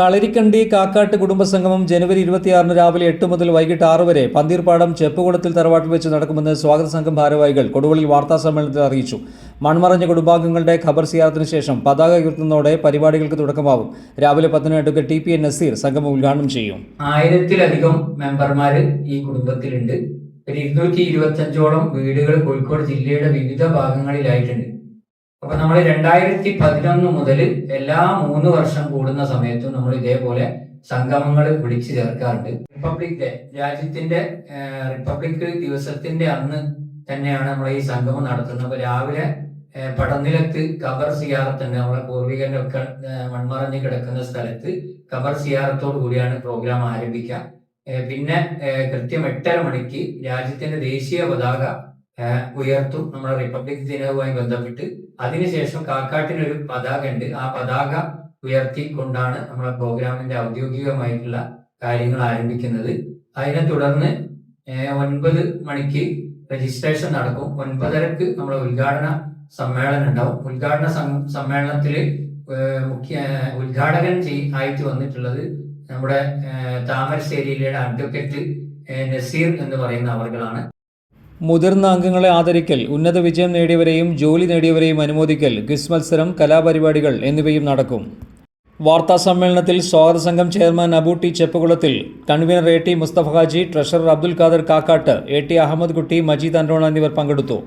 കളരിക്കണ്ടി കാക്കാട്ട് കുടുംബസംഗമം ജനുവരി ഇരുപത്തിയാറിന് രാവിലെ എട്ട് മുതൽ വൈകിട്ട് ആറ് വരെ പന്തീർപ്പാടം ചെപ്പുകുളത്തിൽ തറവാട്ടിൽ വെച്ച് നടക്കുമെന്ന് സ്വാഗത സംഘം ഭാരവാഹികൾ കൊടുവള്ളി വാർത്താ സമ്മേളനത്തിൽ അറിയിച്ചു. മൺമറഞ്ഞ കുടുംബാംഗങ്ങളുടെ ഖബർ സിയാറത്തിന് ശേഷം പതാക ഉയർത്തുന്നതോടെ പരിപാടികൾക്ക് തുടക്കമാവും. രാവിലെ പത്തിന് advocate T P N Naseer സംഗമം ഉദ്ഘാടനം ചെയ്യും. ആയിരത്തിലധികം മെമ്പർമാർ ഈ കുടുംബത്തിലുണ്ട്. ഒരു ഇരുന്നൂറ്റി ഇരുപത്തി അഞ്ചോളം വീടുകൾ കോഴിക്കോട് ജില്ലയുടെ വിവിധ ഭാഗങ്ങളിലായിട്ടുണ്ട്. അപ്പൊ നമ്മൾ രണ്ടായിരത്തി പതിനൊന്ന് മുതൽ എല്ലാ മൂന്ന് വർഷം കൂടുന്ന സമയത്തും നമ്മൾ ഇതേപോലെ സംഗമങ്ങൾ വിളിച്ചു ചേർക്കാറുണ്ട്. റിപ്പബ്ലിക് ഡേ രാജ്യത്തിന്റെ റിപ്പബ്ലിക് ദിവസത്തിന്റെ അന്ന് തന്നെയാണ് നമ്മൾ ഈ സംഗമം നടത്തുന്നത്. അപ്പൊ രാവിലെ പടനിലത്ത് കബർ സിയാറത്തുണ്ട് നമ്മളെ പൂർവികന്റെ ഒക്കെ മൺമറഞ്ഞ് കിടക്കുന്ന സ്ഥലത്ത് കബർ സിയാറത്തോടു കൂടിയാണ് പ്രോഗ്രാം ആരംഭിക്കുക. പിന്നെ കൃത്യം എട്ടര മണിക്ക് രാജ്യത്തിന്റെ ദേശീയ പതാക ഉയർത്തും നമ്മുടെ റിപ്പബ്ലിക് ദിനവുമായി ബന്ധപ്പെട്ട്. അതിനുശേഷം കാക്കാട്ടിനൊരു പതാക ഉണ്ട് ആ പതാക ഉയർത്തിക്കൊണ്ടാണ് നമ്മുടെ പ്രോഗ്രാമിന്റെ ഔദ്യോഗികമായിട്ടുള്ള കാര്യങ്ങൾ ആരംഭിക്കുന്നത്. അതിനെ തുടർന്ന് ഒൻപത് മണിക്ക് രജിസ്ട്രേഷൻ നടക്കും. ഒൻപതരക്ക് നമ്മുടെ ഉദ്ഘാടന സമ്മേളനം ഉണ്ടാവും. ഉദ്ഘാടന സമ്മേളനത്തിൽ മുഖ്യ ഉദ്ഘാടകൻ ആയിട്ട് വന്നിട്ടുള്ളത് നമ്മുടെ താമരശ്ശേരിയിലെ അഡ്വക്കേറ്റ് നസീർ എന്ന് പറയുന്ന അവർകളാണ് മുതിർന്ന അംഗങ്ങളെ ആദരിക്കൽ ഉന്നത വിജയം നേടിയവരെയും ജോലി നേടിയവരെയും അനുമോദിക്കൽ ക്വിസ് മത്സരം കലാപരിപാടികൾ എന്നിവയും നടക്കും. വാർത്താ സമ്മേളനത്തിൽ സ്വാഗത സംഘം chairman Abu T Cheppakulathil convener A T Mustafa Haji treasurer Abdul Khader Kakkat A T Ahmed Kutty Majeed അൻറോണ എന്നിവർ പങ്കെടുത്തു.